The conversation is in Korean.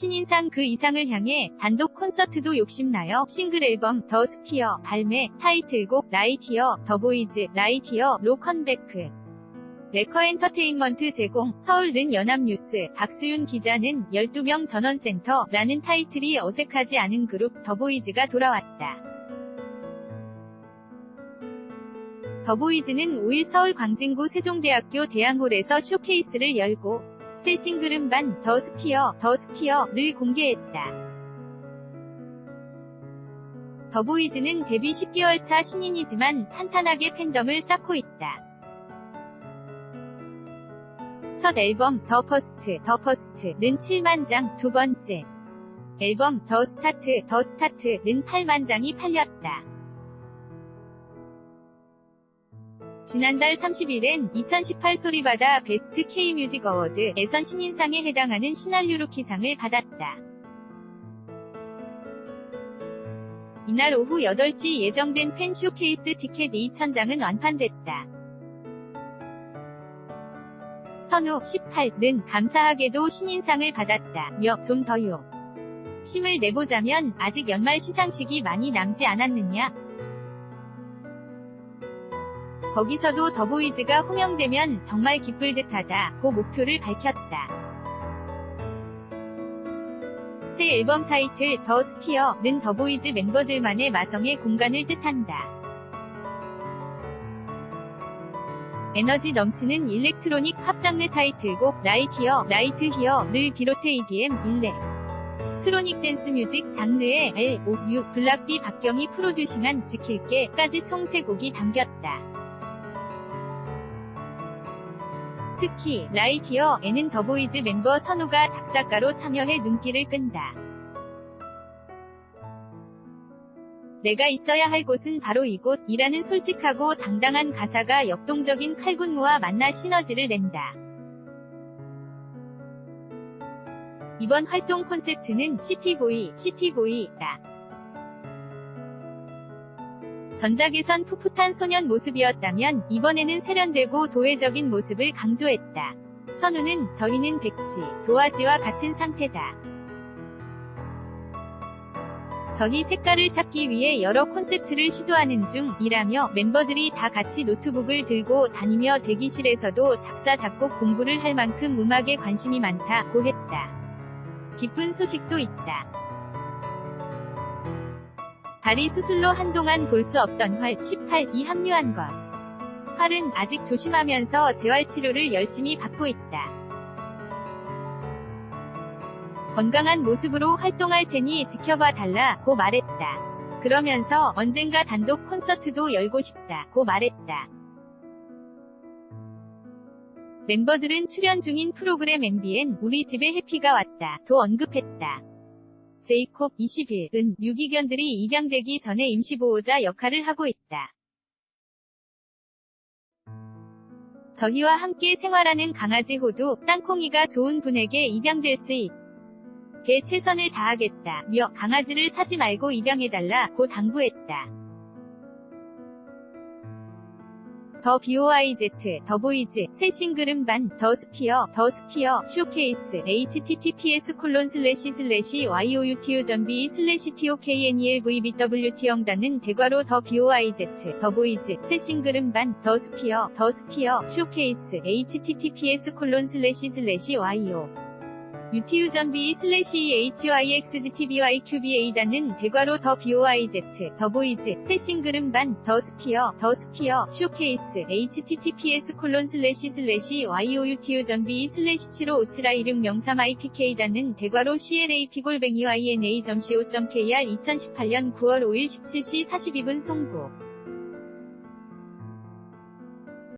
신인상 그 이상을 향해 단독 콘서트도 욕심나요. 싱글 앨범 더 스피어 발매 타이틀곡 라이티어 더 보이즈 라이티어 로컨베크 레커 엔터테인먼트 제공 서울는 연합뉴스 박수윤 기자는 12명 전원센터라는 타이틀이 어색하지 않은 그룹 더보이즈가 돌아왔다. 더보이즈는 5일 서울 광진구 세종대학교 대양홀에서 쇼케이스를 열고 새 싱글 음반 더 스피어 더 스피어를 공개했다. 더보이즈는 데뷔 10개월 차 신인이지만 탄탄하게 팬덤을 쌓고 있다. 첫 앨범 더 퍼스트 더 퍼스트는 7만 장, 두 번째 앨범 더 스타트 더 스타트는 8만 장이 팔렸다. 지난달 30일엔 2018 소리바다 베스트 K뮤직 어워드에선 신인상에 해당하는 시날류 루키상을 받았다. 이날 오후 8시 예정된 팬 쇼케이스 티켓 2,000장은 완판됐다. 선우 18는 감사하게도 신인상을 받았다며 좀 더요. 심을 내보자면 아직 연말 시상식이 많이 남지 않았느냐. 거기서도 더보이즈가 호명되면 정말 기쁠 듯하다. 고 목표를 밝혔다. 새 앨범 타이틀 더 스피어는 더보이즈 멤버들만의 마성의 공간을 뜻한다. 에너지 넘치는 일렉트로닉 팝 장르 타이틀곡 라이티어, 라이트 히어를 비롯해 EDM, 일렉, 트로닉 댄스 뮤직 장르의 L, O, U, 블락비 박경이 프로듀싱한 지킬게 까지 총 3곡이 담겼다. 특히 라이티어 에는 더보이즈 멤버 선우가 작사가로 참여해 눈길을 끈다. 내가 있어야 할 곳은 바로 이곳이라는 솔직하고 당당한 가사가 역동적인 칼군무와 만나 시너지를 낸다. 이번 활동 콘셉트는 시티보이, 시티보이다. 전작에선 풋풋한 소년 모습이었다면 이번에는 세련되고 도회적인 모습을 강조했다. 선우는 저희는 백지, 도화지와 같은 상태다. 저희 색깔을 찾기 위해 여러 콘셉트를 시도하는 중이라며 멤버들이 다 같이 노트북을 들고 다니며 대기실에서도 작사 작곡 공부를 할 만큼 음악에 관심이 많다고 했다. 기쁜 소식도 있다. 다리 수술로 한동안 볼 수 없던 활 18이 합류한 것. 활은 아직 조심하면서 재활치료를 열심히 받고 있다. 건강한 모습으로 활동할 테니 지켜봐 달라 고 말했다. 그러면서 언젠가 단독 콘서트도 열고 싶다 고 말했다. 멤버들은 출연 중인 프로그램 MBN 우리 집에 해피가 왔다 도 언급했다. 제이콥 21은 유기견들이 입양되기 전에 임시보호자 역할을 하고 있다. 저희와 함께 생활하는 강아지 호두, 땅콩이가 좋은 분에게 입양될 수 있게 최선을 다하겠다 며 강아지를 사지 말고 입양해달라 고 당부했다. 더 BOIZ, 더 보이즈, 새 싱글 음반, 더 스피어, 더 스피어, 쇼케이스, https 콜론 슬래시 슬래시 youtu 전비 슬래시 toknelvbwt 영단은 대괄호 더 BOIZ, 더 보이즈, 새 싱글 음반, 더 스피어, 더 스피어, 쇼케이스, https 콜론 슬래시 슬래시 yo UTU 전비 슬래시 HYXGTBYQBA단은 대괄호 더 BOIZ, 더 보이즈, 새 싱글 음 반, 더 스피어, 더 스피어, 쇼케이스, https 콜론 슬래시 슬래시 YOUTU 전비 슬래시 7557I603IPK단은 대괄호 CLAP 골뱅이 YNA.co.kr 2018년 9월 5일 17시 42분 송구